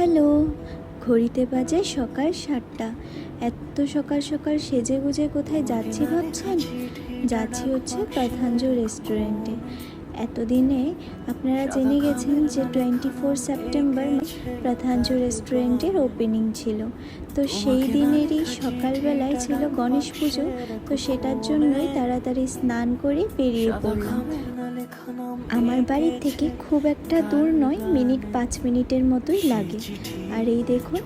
Hello, ঘড়িতে বাজে সকাল সাতটা। এত সকাল সকাল সেজে গুজে কোথায় যাচ্ছি ভাবছেন? যাচ্ছি হচ্ছে প্রধানজ রেস্টুরেন্টে। এতদিনে আপনারা জেনে গেছেন যে টোয়েন্টি ফোর সেপ্টেম্বর প্রধানজ রেস্টুরেন্টের ওপেনিং ছিল। তো সেই দিনেরই সকালবেলায় ছিল গণেশ পুজো। তো সেটার জন্যই তাড়াতাড়ি স্নান করে বেরিয়ে পড়লাম। আমার বাড়ির থেকে খুব একটা দূর নয়, মিনিট পাঁচ মিনিটের মতোই লাগে। আর এই দেখুন,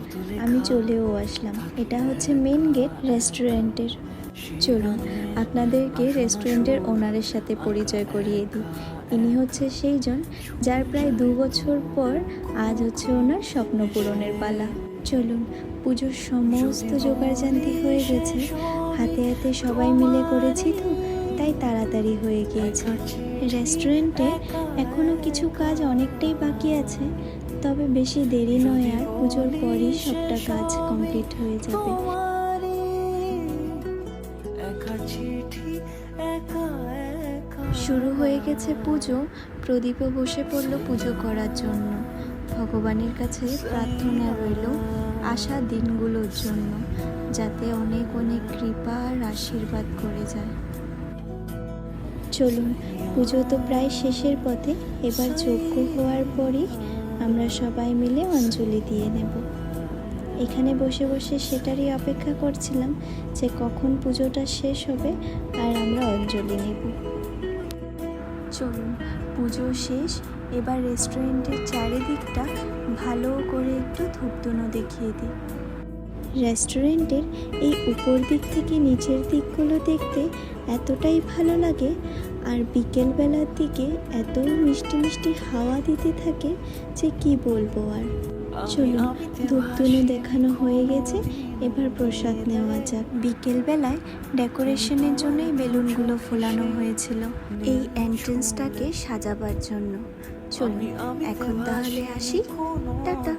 আমি চলেও আসলাম। এটা হচ্ছে মেন গেট রেস্টুরেন্টের চলুন, আপনাদেরকে রেস্টুরেন্টের ওনারের সাথে পরিচয় করিয়ে দিই। ইনি হচ্ছে সেই জন যার প্রায় দু বছর পর আজ হচ্ছে ওনার স্বপ্ন পূরণের পালা। চলুন, পুজোর সমস্ত জোগাড়জান্তি হয়ে গেছে। হাতে হাতে সবাই মিলে করেছি তো তাই তাড়াতাড়ি হয়ে গিয়েছে। রেস্টুরেন্টে এখনও কিছু কাজ অনেকটাই বাকি আছে তবে বেশি দেরি নয় আর পুজোর পরই সবটা কাজ কমপ্লিট হয়ে যাবে। শুরু হয়ে গেছে পুজো প্রদীপও বসে পড়ল পুজো করার জন্য। ভগবানের কাছে প্রার্থনা রইল আসা দিনগুলোর জন্য যাতে অনেক অনেক কৃপা আর আশীর্বাদ করে যায়। চলুন, পুজো তো প্রায় শেষের পথে। এবার যজ্ঞ হওয়ার পরই আমরা সবাই মিলে অঞ্জলি দিয়ে নেব। এখানে বসে বসে সেটারই অপেক্ষা করছিলাম যে কখন পুজোটা শেষ হবে আর আমরা অঞ্জলি নেব। চলুন, পুজো শেষ। এবার রেস্টুরেন্টের চারিদিকটা ভালো করে একটু ধূপধুনো দেখিয়ে দিই। রেস্টুরেন্টের এই উপর দিক থেকে নিচের দিকগুলো দেখতে এতটাই ভালো লাগে আর বিকেলবেলার দিকে এত মিষ্টি মিষ্টি হাওয়া দিতে থাকে যে কি বলব আর। চলুন ধূপধুনো দেখানো হয়ে গেছে এবার প্রসাদ নেওয়া যাক। বিকেলবেলায় ডেকোরেশনের জন্যই বেলুনগুলো ফোলানো হয়েছিল এই এন্ট্রেন্সটাকে সাজাবার জন্য। চলুন এখন তাহলে আসি। টাটা।